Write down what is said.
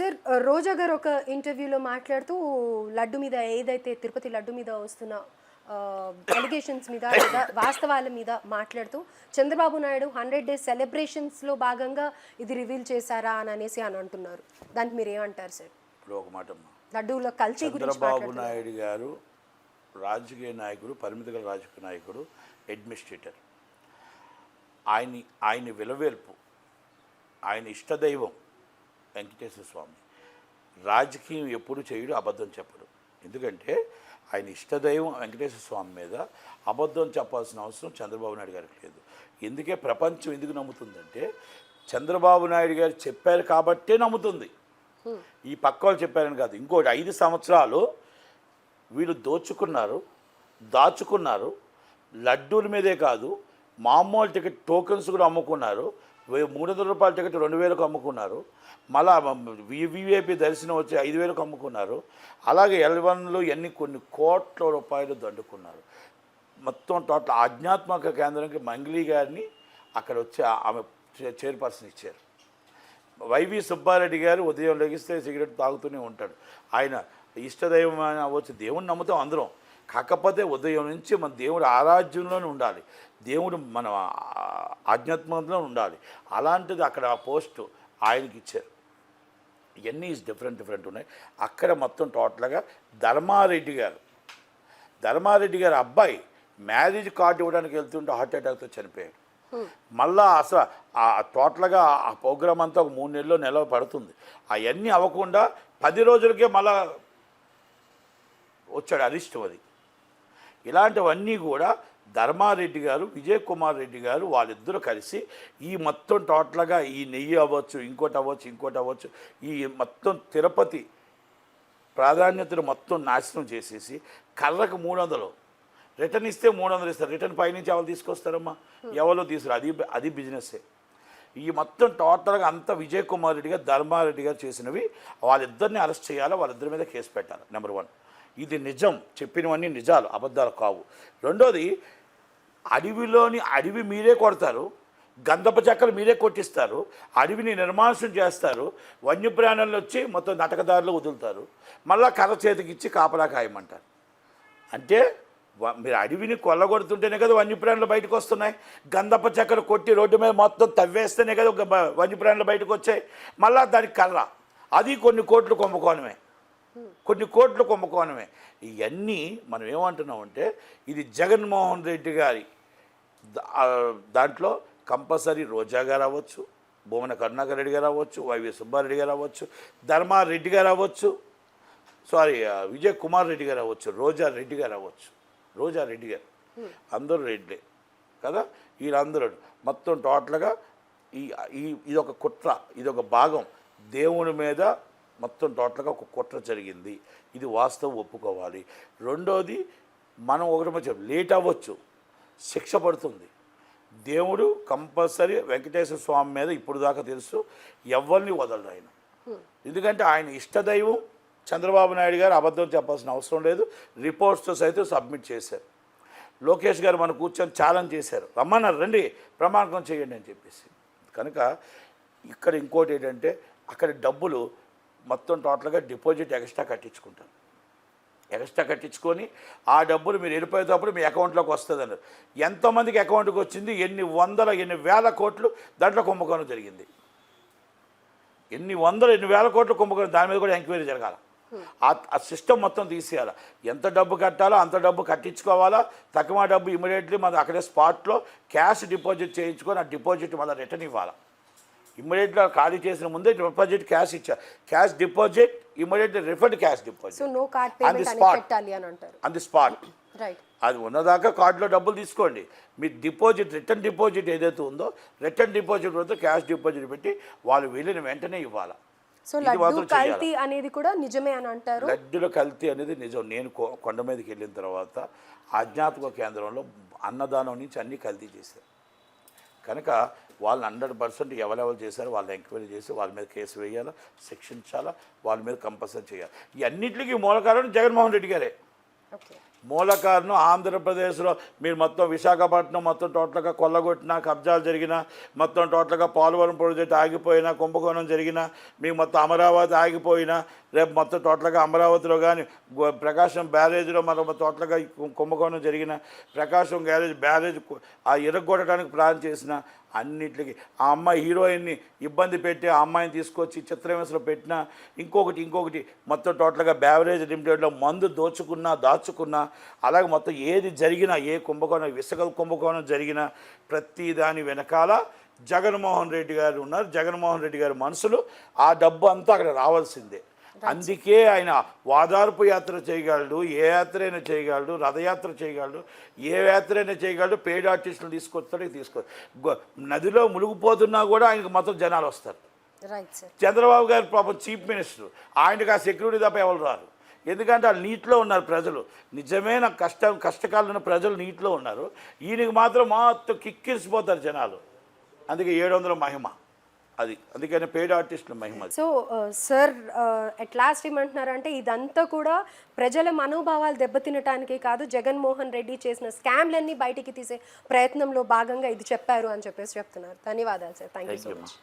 Sir రోజా గారు ఒక ఇంటర్వ్యూలో మాట్లాడుతూ లడ్డు మీద ఏదైతే తిరుపతి లడ్డు మీద వస్తున్న అలిగేషన్స్ మీద లేదా వాస్తవాల మీద మాట్లాడుతూ చంద్రబాబు నాయుడు హండ్రెడ్ డేస్ సెలబ్రేషన్స్లో భాగంగా ఇది రివీల్ చేశారా? అని అనేసి అని అంటున్నారు. దానికి మీరు ఏమంటారు సార్? ఇప్పుడు ఒక మాట లడ్డూలో కల్తీ చంద్రబాబు నాయుడు గారు రాజకీయ నాయకుడు పరిమిత గల రాజకీయ నాయకుడు అడ్మినిస్ట్రేటర్ ఆయన ఆయన విలవేల్పు ఆయన ఇష్టదైవం వెంకటేశ్వర స్వామి. రాజకీయం ఎప్పుడు చేయడు అబద్ధం చెప్పడు. ఎందుకంటే ఆయన ఇష్టదైవం వెంకటేశ్వర స్వామి మీద అబద్ధం చెప్పాల్సిన అవసరం చంద్రబాబు నాయుడు గారికి లేదు. ఎందుకే ప్రపంచం ఎందుకు నమ్ముతుందంటే చంద్రబాబు నాయుడు గారు చెప్పారు కాబట్టే నమ్ముతుంది. ఈ పక్క వాళ్ళు చెప్పారని కాదు. ఇంకోటి ఐదు సంవత్సరాలు వీళ్ళు దోచుకున్నారు దాచుకున్నారు. లడ్డూల మీదే కాదు మామూలు టికెట్ టోకెన్స్ కూడా అమ్ముకున్నారు. మూడు వందల రూపాయల టికెట్ రెండు వేలకు అమ్ముకున్నారు. మళ్ళా వివిఐపి దర్శనం వచ్చి ఐదు వేలకు అమ్ముకున్నారు. అలాగే ఎల్వన్లు ఎన్ని కొన్ని కోట్ల రూపాయలు దండుకున్నారు. మొత్తం టోటల్ ఆధ్యాత్మిక కేంద్రానికి మంగ్లీ గారిని అక్కడ వచ్చి ఆమె చే- చైర్పర్సన్ ఇచ్చారు. వైవి సుబ్బారెడ్డి గారు ఉదయం లెగిస్తే సిగరెట్ తాగుతూనే ఉంటాడు. ఆయన ఇష్టదైవం అని వచ్చి దేవుని నమ్ముతాం అందరం. కాకపోతే ఉదయం నుంచి మన దేవుడు ఆరాధ్యంలోనే ఉండాలి. దేవుడు మన ఆధ్యాత్మంలో ఉండాలి. అలాంటిది అక్కడ ఆ పోస్టు ఆయనకి ఇచ్చారు. ఇవన్నీ డిఫరెంట్ డిఫరెంట్ ఉన్నాయి. అక్కడ మొత్తం టోటల్గా ధర్మారెడ్డి గారు. ధర్మారెడ్డి గారు అబ్బాయి మ్యారేజ్ కార్డు ఇవ్వడానికి వెళ్తుంటే హార్ట్ అటాక్తో చనిపోయాడు. మళ్ళా అసలు ఆ టోటల్గా ఆ ప్రోగ్రామ్ అంతా ఒక మూడు నెలల్లో నెల పడుతుంది. అవన్నీ అవ్వకుండా పది రోజులకే మళ్ళా వచ్చాడు అరిష్టం అది. ఇలాంటివన్నీ కూడా ధర్మారెడ్డి గారు విజయ్ కుమార్ రెడ్డి గారు వాళ్ళిద్దరూ కలిసి ఈ మొత్తం టోటల్గా ఈ నెయ్యి అవ్వచ్చు ఇంకోటి అవ్వచ్చు ఇంకోటి అవ్వచ్చు ఈ మొత్తం తిరుపతి ప్రాధాన్యతను మొత్తం నాశనం చేసేసి కర్రకు మూడు వందలు రిటర్న్ ఇస్తే మూడు వందలు ఇస్తారు. రిటర్న్ పైనుంచి ఎవరు తీసుకొస్తారమ్మా? ఎవరో తీసుకురు? అది అది బిజినెస్సే. ఈ మొత్తం టోటల్గా అంతా విజయ్ కుమార్ రెడ్డి గారు ధర్మారెడ్డి గారు చేసినవి వాళ్ళిద్దరిని అరెస్ట్ చేయాలి వాళ్ళిద్దరి మీద కేసు పెట్టాలి నెంబర్ వన్. ఇది నిజం. చెప్పినవన్నీ నిజాలు అబద్ధాలు కావు. రెండోది అడవిలోని అడవి మీరే కొడతారు గంధపు చెక్కలు మీరే కొట్టిస్తారు అడవిని నిర్మాంసం చేస్తారు వన్యప్రాణులు వచ్చి మొత్తం నటకదారులు వదులుతారు మళ్ళా కర్ర చేతికి ఇచ్చి కాపలా కాయమంటారు. అంటే మీరు అడవిని కొల్లగొడుతుంటేనే కదా వన్యప్రాణులు బయటకు వస్తున్నాయి. గంధప చెక్కలు కొట్టి రోడ్డు మీద మొత్తం తవ్వేస్తేనే కదా వన్యప్రాణులు బయటకు వచ్చాయి. మళ్ళా దానికి కర్ర. అది కొన్ని కోట్లు కుంభకోణమే. కొన్ని కోట్లు కుంభకోణమే. ఇవన్నీ మనం ఏమంటున్నామంటే ఇది జగన్మోహన్ రెడ్డి గారి దాంట్లో కంపల్సరీ రోజా గారు అవ్వచ్చు భువన కరుణాకర్ రెడ్డి గారు అవ్వచ్చు వైవి సుబ్బారెడ్డి గారు అవ్వచ్చు ధర్మారెడ్డి గారు అవ్వచ్చు సారీ విజయ్ కుమార్ రెడ్డి గారు అవ్వచ్చు రోజా రెడ్డి గారు అవ్వచ్చు రోజా రెడ్డి గారు. అందరూ రెడ్లే కదా? వీళ్ళందరూ మొత్తం టోటల్గా ఈ ఇది ఒక కుట్ర ఇది ఒక భాగం. దేవుని మీద మొత్తం టోటల్గా ఒక కుట్ర జరిగింది. ఇది వాస్తవం ఒప్పుకోవాలి. రెండోది మనం ఒకటి మధ్య లేట్ అవ్వచ్చు. శిక్ష పడుతుంది. దేవుడు కంపల్సరీ వెంకటేశ్వర స్వామి మీద ఇప్పుడు దాకా తెలుసు ఎవరిని వదలడు ఆయన. ఎందుకంటే ఆయన ఇష్టదైవం చంద్రబాబు నాయుడు గారు అబద్ధం చెప్పాల్సిన అవసరం లేదు. రిపోర్ట్స్తో సైతం సబ్మిట్ చేశారు. లోకేష్ గారు మన కూర్చొని ఛాలెంజ్ చేశారు. రమ్మన్నారు రండి ప్రమాణకం చేయండి అని చెప్పేసి. కనుక ఇక్కడ ఇంకోటి ఏంటంటే అక్కడ డబ్బులు మొత్తం టోటల్గా డిపాజిట్ ఎక్స్ట్రా కట్టించుకుంటారు. ఎక్స్ట్రా కట్టించుకొని ఆ డబ్బులు మీరు వెళ్ళిపోయేటప్పుడు మీ అకౌంట్లోకి వస్తుంది అన్నారు. ఎంతమందికి అకౌంట్కి వచ్చింది? ఎన్ని వందల ఎన్ని వేల కోట్లు దాంట్లో కుంభకోణం జరిగింది. ఎన్ని వందలు ఎన్ని వేల కోట్లు కుంభకోణం దాని మీద కూడా ఎంక్వైరీ జరగాల. ఆ- ఆ సిస్టమ్ మొత్తం తీసేయాలి. ఎంత డబ్బు కట్టాలో అంత డబ్బు కట్టించుకోవాలా? తక్కువ డబ్బు ఇమీడియట్లీ మన అక్కడే స్పాట్లో క్యాష్ డిపాజిట్ చేయించుకొని ఆ డిపాజిట్ మళ్ళీ రిటర్న్ ఇవ్వాలి? ఇమ్మీడియట్గా ఖాళీ చేసిన ముందే డిపాజిట్ క్యాష్ ఇచ్చారు cash deposit immediately refund cash deposit. అని ఆన్ ది స్పాట్ అది ఉన్నదాకా కార్డులో డబ్బులు తీసుకోండి. మీ డిపాజిట్ రిటర్న్ డిపాజిట్ ఏదైతే ఉందో రిటర్న్ డిపాజిట్ వద్ద క్యాష్ డిపాజిట్ పెట్టి వాళ్ళు వెళ్ళిన వెంటనే ఇవ్వాలి. సో లడ్డు. కల్తీ అనేది కూడా నిజమే అని అంటారు. లడ్డుల కల్తీ అనేది నిజం. నేను కొండ మీదకి వెళ్ళిన తర్వాత ఆధ్యాత్మిక కేంద్రంలో అన్నదానం నుంచి అన్నీ కల్తీ చేశారు. కనుక వాళ్ళని హండ్రెడ్ పర్సెంట్ ఎవరెవరు చేశారో వాళ్ళని ఎంక్వైరీ చేసి వాళ్ళ మీద కేసు వేయాలా శిక్షించాలా వాళ్ళ మీద కంపల్సరీ చేయాలి. ఈ అన్నింటికి మూల కారణం జగన్మోహన్ రెడ్డి గారే. మూలకారును ఆంధ్రప్రదేశ్లో మీరు మొత్తం విశాఖపట్నం మొత్తం టోటల్గా కొల్లగొట్టినా కబ్జాలు జరిగినా మొత్తం టోటల్గా పోలవరం ప్రాజెక్ట్ ఆగిపోయినా కుంభకోణం జరిగినా మీకు మొత్తం అమరావతి ఆగిపోయినా రేపు మొత్తం టోటల్గా అమరావతిలో కానీ ప్రకాశం బ్యారేజ్లో మన టోటల్గా కుంభకోణం జరిగిన ప్రకాశం గ్యారేజ్ బ్యారేజ్ ఆ ఇరగొట్టడానికి ప్లాన్ చేసిన అన్నిటికీ. ఆ అమ్మాయి హీరోయిన్ని ఇబ్బంది పెట్టి ఆ అమ్మాయిని తీసుకొచ్చి చిత్రవేశలో పెట్టినా ఇంకొకటి ఇంకొకటి మొత్తం టోటల్గా బ్యావరేజ్ లిమిటెడ్లో మందు దోచుకున్నా దాచుకున్నా అలాగే మొత్తం ఏది జరిగినా ఏ కుంభకోణం విసగ కుంభకోణం జరిగినా ప్రతి దాని వెనకాల జగన్మోహన్ రెడ్డి గారు ఉన్నారు. జగన్మోహన్ రెడ్డి గారి మనసులు ఆ డబ్బు అంతా అక్కడ రావాల్సిందే. అందుకే ఆయన వాదార్పు యాత్ర చేయగలడు ఏ యాత్ర అయినా చేయగలడు రథయాత్ర చేయగలడు ఏ యాత్ర అయినా చేయగలడు పెయిడ్ ఆర్టిస్టులు తీసుకొస్తాడు తీసుకో నదిలో మునిగిపోతున్నా కూడా ఆయనకు మొత్తం జనాలు వస్తారు. రైట్ సార్ చంద్రబాబు గారు పాపం చీఫ్ మినిస్టర్ ఆయనకు ఆ సెక్యూరిటీ తప్ప ఎవరు రారు. ఎందుకంటే వాళ్ళు నీటిలో ఉన్నారు ప్రజలు. నిజమైన కష్టం కష్టకాలంలో ఉన్న ప్రజలు నీటిలో ఉన్నారు. ఈయనకి మాత్రం మొత్తం కిక్కిరిసిపోతారు జనాలు. అందుకే ఏడు వందల మహిమ. అది. అందుకని పెయిడ్ ఆర్టిస్టుల మహిమ. సో సార్ అట్ లాస్ట్ ఏమంటున్నారంటే ఇదంతా కూడా ప్రజల మనోభావాలు దెబ్బతినటానికి కాదు జగన్మోహన్ రెడ్డి చేసిన స్కామ్లన్నీ బయటికి తీసే ప్రయత్నంలో భాగంగా ఇది చెప్పారు అని చెప్పేసి చెప్తున్నారు. ధన్యవాదాలు sir thank you so much